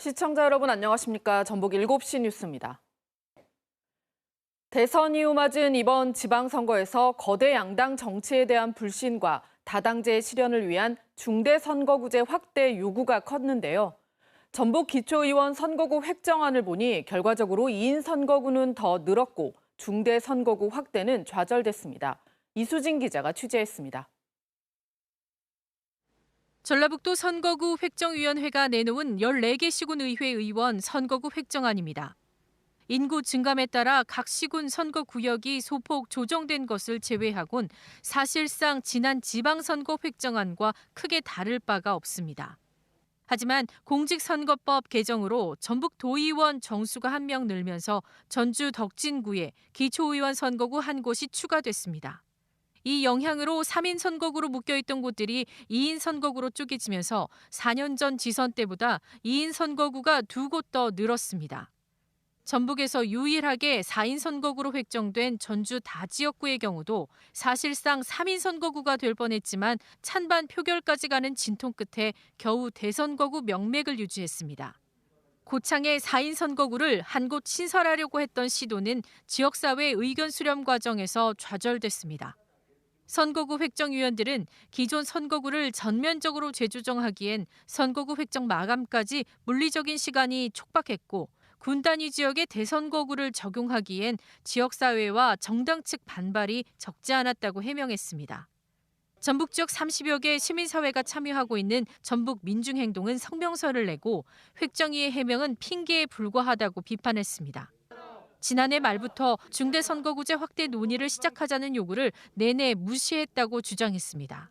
시청자 여러분 안녕하십니까? 전북 7시 뉴스입니다. 대선 이후 맞은 이번 지방선거에서 거대 양당 정치에 대한 불신과 다당제 실현을 위한 중대선거구제 확대 요구가 컸는데요. 전북 기초의원 선거구 획정안을 보니 결과적으로 2인 선거구는 더 늘었고 중대선거구 확대는 좌절됐습니다. 이수진 기자가 취재했습니다. 전라북도 선거구 획정위원회가 내놓은 14개 시군 의회 의원 선거구 획정안입니다. 인구 증감에 따라 각 시군 선거 구역이 소폭 조정된 것을 제외하곤 사실상 지난 지방선거 획정안과 크게 다를 바가 없습니다. 하지만 공직선거법 개정으로 전북 도의원 정수가 한 명 늘면서 전주 덕진구에 기초의원 선거구 한 곳이 추가됐습니다. 이 영향으로 3인 선거구로 묶여있던 곳들이 2인 선거구로 쪼개지면서 4년 전 지선 때보다 2인 선거구가 두 곳 더 늘었습니다. 전북에서 유일하게 4인 선거구로 획정된 전주 다지역구의 경우도 사실상 3인 선거구가 될 뻔했지만 찬반 표결까지 가는 진통 끝에 겨우 대선거구 명맥을 유지했습니다. 고창의 4인 선거구를 한 곳 신설하려고 했던 시도는 지역사회 의견 수렴 과정에서 좌절됐습니다. 선거구 획정위원들은 기존 선거구를 전면적으로 재조정하기엔 선거구 획정 마감까지 물리적인 시간이 촉박했고 군 단위 지역의 대선거구를 적용하기엔 지역사회와 정당 측 반발이 적지 않았다고 해명했습니다. 전북 지역 30여 개 시민사회가 참여하고 있는 전북 민중행동은 성명서를 내고 획정위의 해명은 핑계에 불과하다고 비판했습니다. 지난해 말부터 중대선거구제 확대 논의를 시작하자는 요구를 내내 무시했다고 주장했습니다.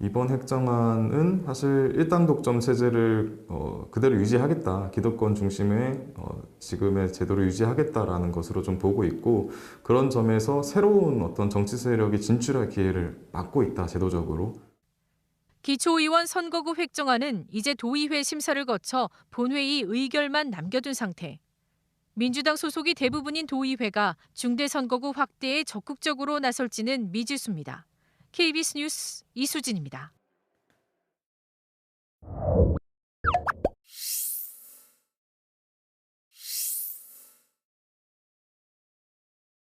이번 획정안은 사실 일당 독점 체제를 어, 그대로 유지하겠다. 기득권 중심의 어, 지금의 제도를 유지하겠다라는 것으로 좀 보고 있고 그런 점에서 새로운 어떤 정치 세력이 진출할 기회를 막고 있다. 제도적으로. 기초의원 선거구 획정안은 이제 도의회 심사를 거쳐 본회의 의결만 남겨둔 상태. 민주당 소속이 대부분인 도의회가 중대선거구 확대에 적극적으로 나설지는 미지수입니다. KBS 뉴스 이수진입니다.